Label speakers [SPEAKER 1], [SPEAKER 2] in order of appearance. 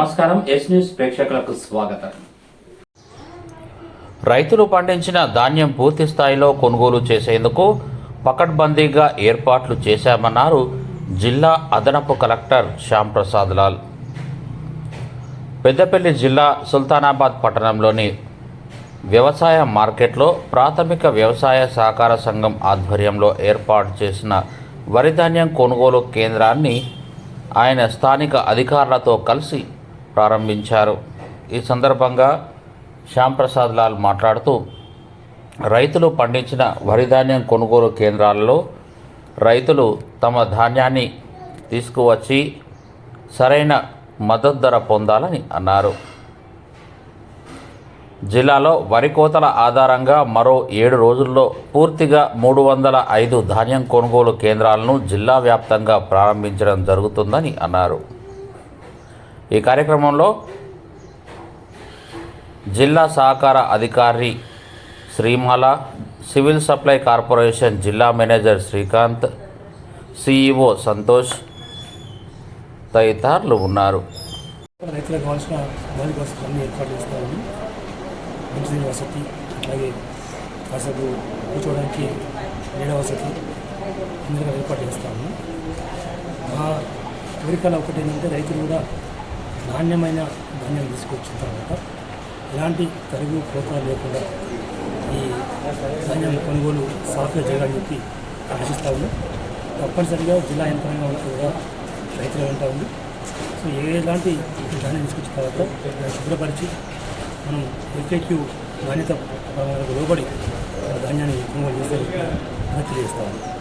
[SPEAKER 1] నమస్కారం yes news ప్రేక్షకులకు స్వాగతం.
[SPEAKER 2] రైతులు పండించిన ధాన్యం పూర్తి స్థాయిలో కొనుగోలు చేసేందుకు పకడ్బందీగా ఏర్పాట్లు చేశామన్నారు జిల్లా అదనపు కలెక్టర్ శ్యాంప్రసాద్ లాల్. పెద్దపల్లి జిల్లా సుల్తానాబాద్ పట్టణంలోని వ్యవసాయ మార్కెట్లో ప్రాథమిక వ్యవసాయ సహకార సంఘం ఆధ్వర్యంలో ఏర్పాటు చేసిన వరి ధాన్యం కొనుగోలు కేంద్రాన్ని ఆయన స్థానిక అధికారులతో కలిసి ప్రారంభించారు. ఈ సందర్భంగా శ్యాంప్రసాద్ లాల్ మాట్లాడుతూ రైతులు పండించిన వరిధాన్యం కొనుగోలు కేంద్రాలలో రైతులు తమ ధాన్యాన్ని తీసుకువచ్చి సరైన మద్దతు ధర పొందాలని అన్నారు. జిల్లాలో వరి కోతల ఆధారంగా మరో ఏడు రోజుల్లో పూర్తిగా మూడు వందల ఐదు ధాన్యం కొనుగోలు కేంద్రాలను జిల్లా వ్యాప్తంగా ప్రారంభించడం జరుగుతుందని అన్నారు. ఈ కార్యక్రమంలో జిల్లా సహకార అధికారి శ్రీమాల సివిల్ సప్లై కార్పొరేషన్ జిల్లా మేనేజర్ శ్రీకాంత్ సిఇఓ సంతోష్ తదితరులు ఉన్నారు.
[SPEAKER 3] రైతులకు కావాల్సిన మౌలిక వసతులన్నీ ఏర్పాటు చేస్తాము మంచినీళ్ళ వసతి అలాగే కాసేపు కూర్చోవడానికి నీడ వసతి ఇందులో ఏర్పాటు చేస్తాము మా కోరికలు ఒకటి ఏంటంటే రైతులు కూడా నాణ్యమైన ధాన్యం తీసుకొచ్చిన తర్వాత ఎలాంటి కరువు కోత లేకుండా ఈ ధాన్యం కొనుగోలు సాఫీగా చేయాలని చెప్పి ఆశిస్తూ ఉన్నాం తప్పనిసరిగా జిల్లా యంత్రాంగం అంతా కూడా రైతుల వెంట ఉంది సో ఎలాంటి ధాన్యం తీసుకొచ్చిన తర్వాత దాన్ని శుభ్రపరిచి మనం ఎఫ్ఏక్యూ నాణ్యత లోబడి ధాన్యాన్ని కొనుగోలు చేస్తే తెలియజేస్తాము